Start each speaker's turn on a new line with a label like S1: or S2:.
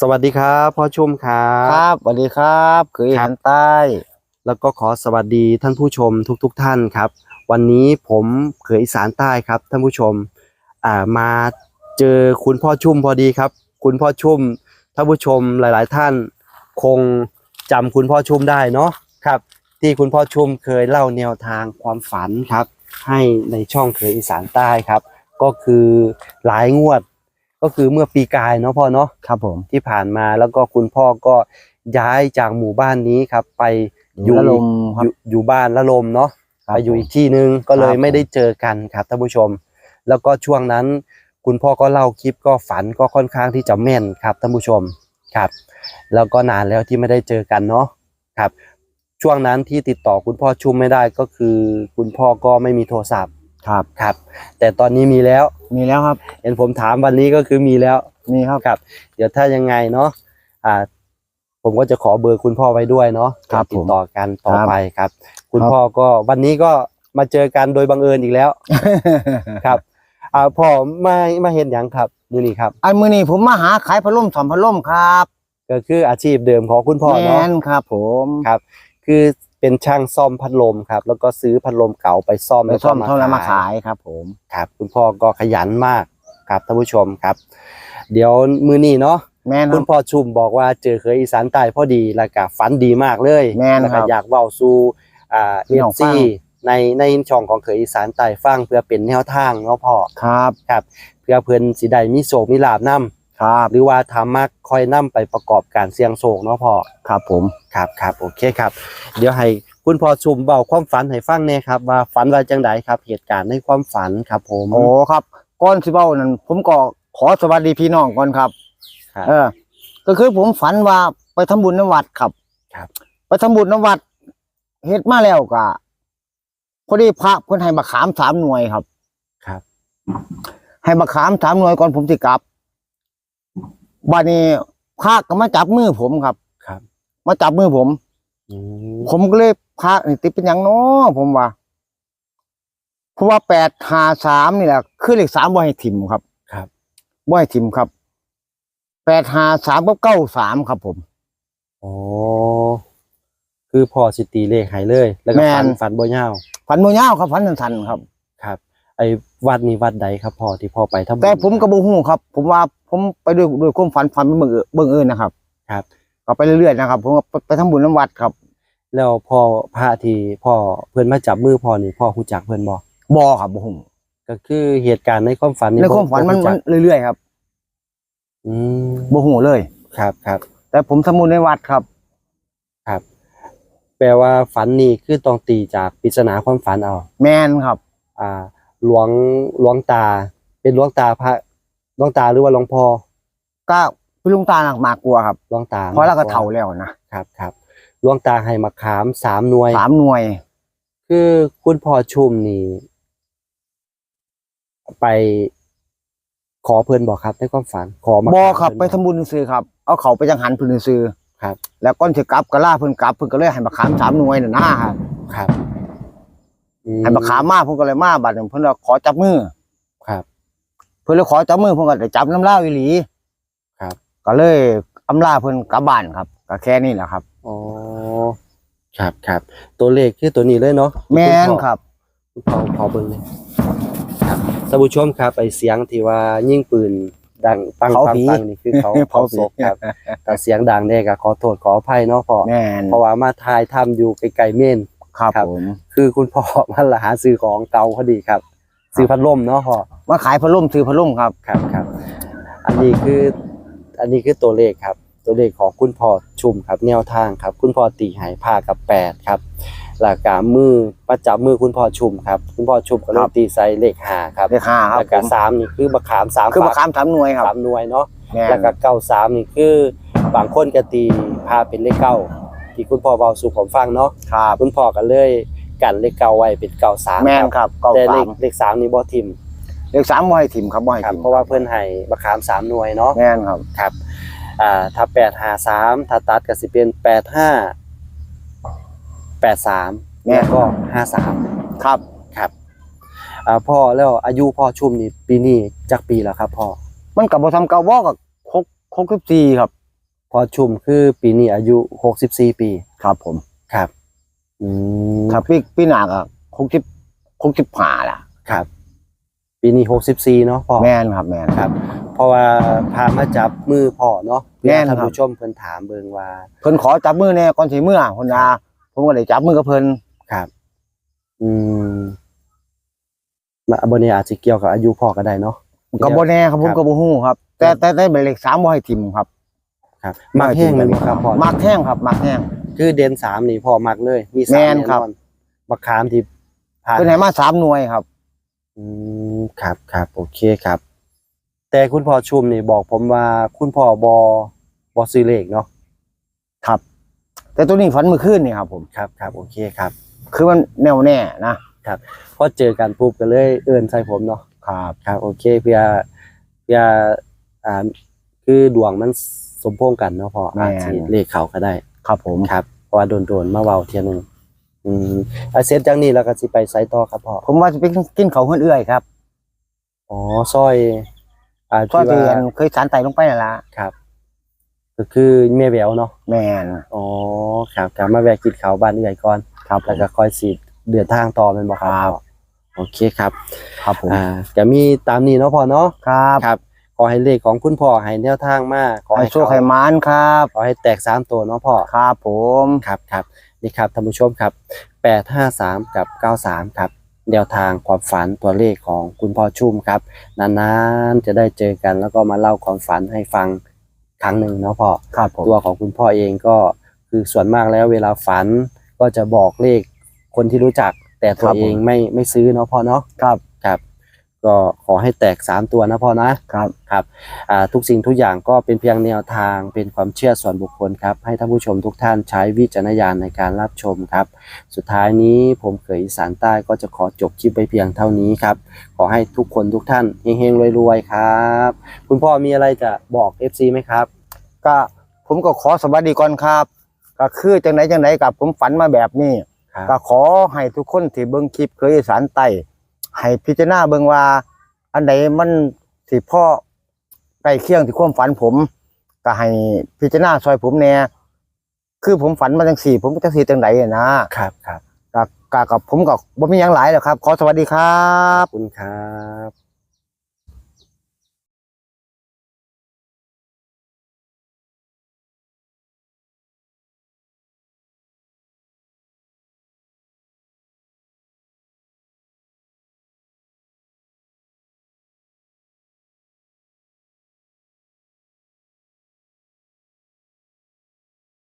S1: สวัสดีครับพ่อชุ่มครั
S2: ค
S1: บ
S2: รับสวัสดีครับเคย
S1: ครั
S2: หั
S1: บ
S2: นใต้
S1: แล้วก็ขอสวัสดีท่านผู้ชมทุกๆทท่านครับ วันนี้ผมเขยอีสานใต้ครับท่านผู้ชมอ่ามาเจอคุณพ่อชุ่มพอดีครับ คุณพ่อชุ่มท่านผู้ชมหลาย ๆ ท่าน คงจำคุณพ่อชุ่มได้เนาะครับ ที่คุณพ่อชุ่มเคยเล่าแนวทางความฝันครับ ให้ในช่องเขยอีสานใต้ครับ ก็คือหลายงวด ก็คือเมื่อปีกายเนาะพ่อเนาะ
S2: ครับผม
S1: ที่ผ่านมาแล้วก็คุณพ่อก็ย้ายจากหมู่บ้านนี้ครับ ไป
S2: อยู่ละลมค
S1: อ
S2: รับ
S1: ยู่อยู่บ้านละลมเนาะ
S2: ครับ
S1: ไปอยู่อีกที่หนึ่งก็เลย
S2: ครับ
S1: ไม่ได้เจอกันครับท่านผู้ชม แล้วก็ช่วงนั้นคุณพ่อก็เล่าคลิปก็ฝันก็ค่อนข้างที่จะแม่นครับท่านผู้ชมครับ แล้วก็นานแล้วที่ไม่ได้เจอกันเนาะครับ ช่วงนั้นที่ติดต่อคุณพ่อชุ่มไม่ได้ก็คือ คุณพ่อก็ไม่มีโทรศัพท์
S2: ครับ
S1: ครับ แต่ตอนนี้มีแล้ว
S2: มีแล้วครับ
S1: เห็นผมถามวันนี้ก็คือมีแล้ว
S2: มีครับ
S1: ครับ เดี๋ยวถ้ายังไงเนาะ อ่า ผมก็จะขอเบอร์คุณพ่อไว้ด้วยเนาะ
S2: ครับ
S1: ติดต่อกันต่อ
S2: ครับ
S1: ไปครับ คุณ
S2: ครับ
S1: พ่อก็วันนี้ก็มาเจอกันโดยบังเอิญอีกแล้ว ครับอ่าพ่อมามาเห็นอย่างครับมือนี้ครับ
S2: อันมือนี้ผมมาหาขายพัดลมสอมพัดลมครับ
S1: ก็คืออาชีพเดิมของคุณพ่อ
S2: แม
S1: เนาะ
S2: นครับ ผม
S1: ครับ คือ เป็นช่างซ่อมพัดลมครับ แล้วก็ซื้อพัดลมเก่าไปซ่อม
S2: ไป
S1: แล้วก็
S2: ซ่อมเท่านั้นมาขายครับ ผม
S1: ครับคุณพ่อก็ขยันมากครับท่านผู้ชมครับ เดี๋ยวมือนี้เนาะ
S2: แมนค
S1: คุ
S2: รั
S1: ณ
S2: บ
S1: พ่อชุมบอกว่าเจอเคยอีสานใต้พอดีแล้วก็ฝันดีมากเลย
S2: แม่น
S1: แล้ว
S2: ครั
S1: ก็
S2: บ
S1: อยากเว้าสู่อ่า
S2: พี่
S1: เอ
S2: น้องฟั
S1: ซี
S2: ง
S1: ในในช่องของเคยอีสานใต้ฟังเพื่อเป็นแนวทางเนาะพ่อ
S2: ครับ
S1: ครับเพื่อเพิ่นสิได้มีโศกมีลาบนํ
S2: ครับ
S1: หรือว่าทามักคอยนํไปประกอบการเสี่ยงโศกเนาะพ่อ
S2: ครับผม
S1: ครับครับโอเคครับ เดี๋ยวให้คุณพ่อชุมเบาความฝันให้ฟังแหน่ครับว่าฝันว่าจังไดครับ เหตุการณ์ในความฝันครับ ผม
S2: โอ้ครับก่อนสิเบ้านั้นผมก็ขอสวัสดีพี่น้องก่อนครับ
S1: ครับ
S2: เออ ก็คือผมฝันว่าไปทำบุญน้ำวัดครับ
S1: ครับ
S2: ไปทำบุญน้ำวัดเฮ็ดมาแล้วก็พอดีพระเพิ่นให้มาขามสามหน่วยครับ
S1: ครับ
S2: ให้มาขามสามหน่วยก่อนผมสิกลับ บัดนี้พระก็มาจับมือผมครับ
S1: ครับ
S2: มาจับมือผม
S1: อืม
S2: ผมก็เลยพระนี่ติดเป็นหยังเนาะผมว่าเพราะว่าแปดหาสามนี่แหละคือเลขสามบ่ให้ถิ่มครับ
S1: ครับ
S2: บ่ให้ถิ่มครับแปดหาสามกับเก้าสามครับผม
S1: โอ้คือพ่อสิตีเลขให้เลย แล้วก็ฝัน
S2: แม่น
S1: ฝันบ่ยาว
S2: ฝันโมยาวครับฝันสันๆครับ
S1: ครับ ไอ้วัดนี้วัดใดครับพ่อที่พ่อไปทำบุญ
S2: แต่ผมก็บ่ฮู้ครับ ผมว่าผมไปด้วยด้วยความฝันฝันเป็นเบิ่งเอิญเบิ่งเอิญนะครับ
S1: ครับ
S2: ก็ไปเรื่อยๆนะครับ ผมก็ไปไปทำบุญน้ำวัดครับ
S1: แล้วพ่อพระที่พ่อเพิ่นมาจับมือพ่อนี่พ่อฮู้จักเพิ่นบ่
S2: บ่ครับบ่ฮู้
S1: ก็คือเหตุการณ์ในความฝันนี่
S2: ในความฝันมัน
S1: บ่
S2: มัน
S1: รู้จัก
S2: เรื่อยๆครับ
S1: อืม
S2: บ่ฮู้เลย
S1: ครับครับ
S2: แต่ผมทำบุญในวัดครับ
S1: ครับ แปลว่าฝันนี่คือต้องตีจากปริศนาความฝันเอา
S2: แมนครับ
S1: อ่า หลวงหลวงตา เป็นหลวงตาพระหลวงตาหรือว่าหลวงพ่อ
S2: ก็พี่ลุงตาหนักมากกลัวครับ
S1: หลวงตา
S2: เพราะเราก็เฒ่าแล้วนะครับ
S1: ครับหลวงตาให้มะขามสามหน่วย
S2: สามหน่วย
S1: คือคุณพ่อชุมนี่ไปขอเพิ่นบอกครับในความฝัน ขอมา
S2: บ่ครับ
S1: เพิ่น
S2: ไปทำบุญซื้อครับ เอาเขาไปจังหันเพิ่นซื้อ
S1: ครับ
S2: แล้วก่อนสิกลับก็ล่าเพิ่นกลับเพิ่นก็เลยให้มาขามสามหน่วยน่ะนะครับ
S1: ครับอื
S2: ให้มาขามมาเพิ่นก็เลยมาบัดนี้เพิ่นเลยขอจับมือ
S1: ครับ
S2: เพิ่นเลยขอจับมือเพิ่นก็ได้จับน้ำลาวอีหลี
S1: ครับ
S2: ก็เลยอำลาเพิ่นกลับบ้านครับก็แค่นี้แหละครับ
S1: อ๋อครับครับ ตัวเลขคือตัวนี้เลยเนาะ
S2: แม่น
S1: ณพ่อ
S2: ครับ
S1: คุณพ่อขอเบิ่งเลยครับท่านผู้ชมครับไอเสียงที่ว่ายิ่งปืนดังปัง
S2: เผา
S1: ปัง
S2: ผี
S1: ปังนี่คือเขา
S2: เผา
S1: เผา
S2: ผี
S1: ศพครับแต่เสียงดังเนี่ยก็ขอโทษขออภัยเนาะพ่อ
S2: แม่น
S1: เพราะว่ามาทายทำอยู่ไกลๆเม่น
S2: ครับ
S1: ครับ
S2: ผม
S1: คือคุณพ่อมาหาซื้อของเก่าพอดีครับ ซื้อพัดลมเนาะพ่อ
S2: มาขายพัดลมซื้อพัดลมครับ
S1: ครับครับ อันนี้คืออันนี้คือตัวเลขครับ ตัวเลขของคุณพ่อชุมครับแนวทางครับ คุณพ่อตีหายผ้ากับแปดครับหลักกามือประจับมือคุณพ่อชุมครับ คุณพ่อชุมก็เล
S2: ครั
S1: ย
S2: บ
S1: ตีใส่เลขห้าครับ
S2: เลขห้าครับ
S1: แล้วก็สามนี่คือมะขามสาม
S2: คือมา
S1: ฝัก
S2: ขามสามหน่วยครับ
S1: สามหน่วยเนาะ
S2: แม่น
S1: แล้วก็เก้าสามนี่คือบางคนก็ตีพาเป็นเลขเก้า ที่คุณพ่อเบาสู่ผมฟังเนาะ
S2: ครับ
S1: คุณพ่อก็เลยกันเลขเก้าไว้เป็นเก้าสาม
S2: แม่นครับเก้า
S1: แต่เล
S2: สา
S1: ข
S2: ม
S1: เลขสามนี่บ่ทิม
S2: เลขสามบ่ให้ถิ่มครับบ่ให้
S1: ครับ
S2: ถิ่ม
S1: เพราะว่าเพื่อนให้มะขามสามหน่วยเนาะ
S2: แม่นครับ
S1: ครับอ่าถ้าแปดห้าสามถ้าตัดก็สิเป็นแปดห้าแปดสาม
S2: แม่
S1: แล้วก็ห้าสาม
S2: ครับ
S1: ครับอ่าพ่อแล้วอายุพ่อชุ่มนี่ปีนี้จักปีแล้วครับพ่อ
S2: มันกับบ่ทำเก่าบ่กับคกคกสิบสี่ครับ
S1: พอชุ่มคือปีนี้อายุหกสิบสี่ปี
S2: ครับผม
S1: ครับอืม
S2: ถ้าปีปีหน้าก็คงจิบคงจิบผ่าล่ะ
S1: ครับ ปีนี้หกสิบสี่เนาะพ่อ
S2: แม่นครับ แม่น
S1: ครับ เพราะว่าพามาจับมือพ่อเนาะ
S2: แม่น
S1: ท่าน
S2: ครับ
S1: ผู้ชมเพิ่นถามเบิ่งว่า
S2: เพิ่นขอจับมือแน่ก่อนสิเมื่อคนนาผมก็เลยจับมือกับเพิ่น
S1: ครับ อืมมาบนนี้อาจจะเกี่ยวกับอายุพ่อก็ได้เนาะ
S2: ก็บ่แน่ครับผม
S1: ครับ
S2: ก็บ่ฮู้ครับ แต่แต่ได้ใบเลขสามบ่ให้ทิมครับ
S1: ครับมักแห้งแมันบ่ครับพ่อ
S2: มักแห้งครับมักแห้ง
S1: คือเดนสามนี่พ่อมักเลยมี
S2: แม่
S1: สาม
S2: น
S1: แน่
S2: ครับ
S1: นอนบักขามที่ผ่าน
S2: เพิ่นให้มาสามหน่วยครับ
S1: อืมครับครับโอเคครับ แต่คุณพ่อชุมนี่บอกผมว่าคุณพ่อบอบอซื้อเลขเนาะ
S2: ครับ แต่ตัวนี้ฝันเมื่อคืนนี่ครับผม
S1: ครับครับโอเคครับ
S2: คือมันแน่วแน่นะ
S1: พอเจอกันปุ๊บก็เลยเอินใส่ผมเนาะ
S2: ครับ
S1: ครับโอเคเพื่อเพื่ออ่าคือดวงมันส มพงษ์กันเนาะพ่ออาจจะเลขเขาก็ได้
S2: ครับผม
S1: ครับเพราะว่าโดนๆมาเว้าเทียหนึงอืมอาเสร็จจากนี้แล้วก็สิไปไสต่อครับพ่อ
S2: ผมว่าจะไปกินเขาวเฮือนเอื้อยครับ
S1: อ๋อซอยอ่า
S2: ก็
S1: ที่
S2: ที่
S1: ว่า
S2: เคยสารไต่ลงไปนั่นล่ะ
S1: ครับ ก็คือแม่แหววเนาะ
S2: แม่น
S1: อ๋อครับครับมาแวะกินข้าวบ้านเอื้อยก่อน
S2: ครับผ
S1: แล้ว
S2: ม
S1: ก็ค่อยสิเดินทางต่อแม่นบ่ครับ
S2: ครับ
S1: พ่อโอเคครับ
S2: ครับผม
S1: อ่าก็มีตามนี้เนาะพ่อเนาะ
S2: ครับ
S1: ครับ ขอให้เลขของคุณพ่อให้แนวทางมาขอ
S2: ให้
S1: ให้
S2: โชค
S1: เขา
S2: ให้หมานครับ
S1: ขอให้แตกสามตัวเนาะพ่อ
S2: ครับผม
S1: ครับครับนี่ครับท่านผู้ชมครับแปดห้าสามกับเก้าสามครับแนวทางความฝันตัวเลขของคุณพ่อชุ่มครับนานๆจะได้เจอกันแล้วก็มาเล่าความฝันให้ฟังครั้งหนึ่งเนาะพ่อ
S2: ครับผม
S1: ตัวของคุณพ่อเองก็คือส่วนมากแล้วเวลาฝันก็จะบอกเลขคนที่รู้จัก แต่ตัวเองไม่ไม่ซื้อเนาะพ่อเนาะ
S2: ครับ
S1: ครับ ก็ขอให้แตกสามตัวนะพ่อนะ
S2: ครับ
S1: ครับอ่าทุกสิ่งทุกอย่างก็เป็นเพียงแนวทางเป็นความเชื่อส่วนบุคคลครับ ให้ท่านผู้ชมทุกท่านใช้วิจารณญาณในการรับชมครับ สุดท้ายนี้ผมเขยอีสานใต้ก็จะขอจบคลิปไปเพียงเท่านี้ครับ ขอให้ทุกคนทุกท่านเฮงๆรวยๆครับ คุณพ่อมีอะไรจะบอก FC ไหมครับ
S2: ก็ผมก็ขอสวัสดีก่อนครับ ก็คือจังไหนจังไหนกับผมฝันมาแบบนี้
S1: ครับ
S2: ก็ขอให้ทุกคนที่เบิ่งคลิปเคยอีสารไต่ ให้พิจารณาเบิ่งว่า อันใดมันสิพ่อใกล้เคียงที่ความฝันผมก็ให้พิจารณาซอยผมแหน่คือผมฝันมาจังสี่ ผมจังสี่จังไหนอะนะครับ
S1: ครับ
S2: ก็ก็กับผมก็บ่มีหยังหลายแล้วครับ ขอสวัสดีครับ
S1: ขอบคุณครับ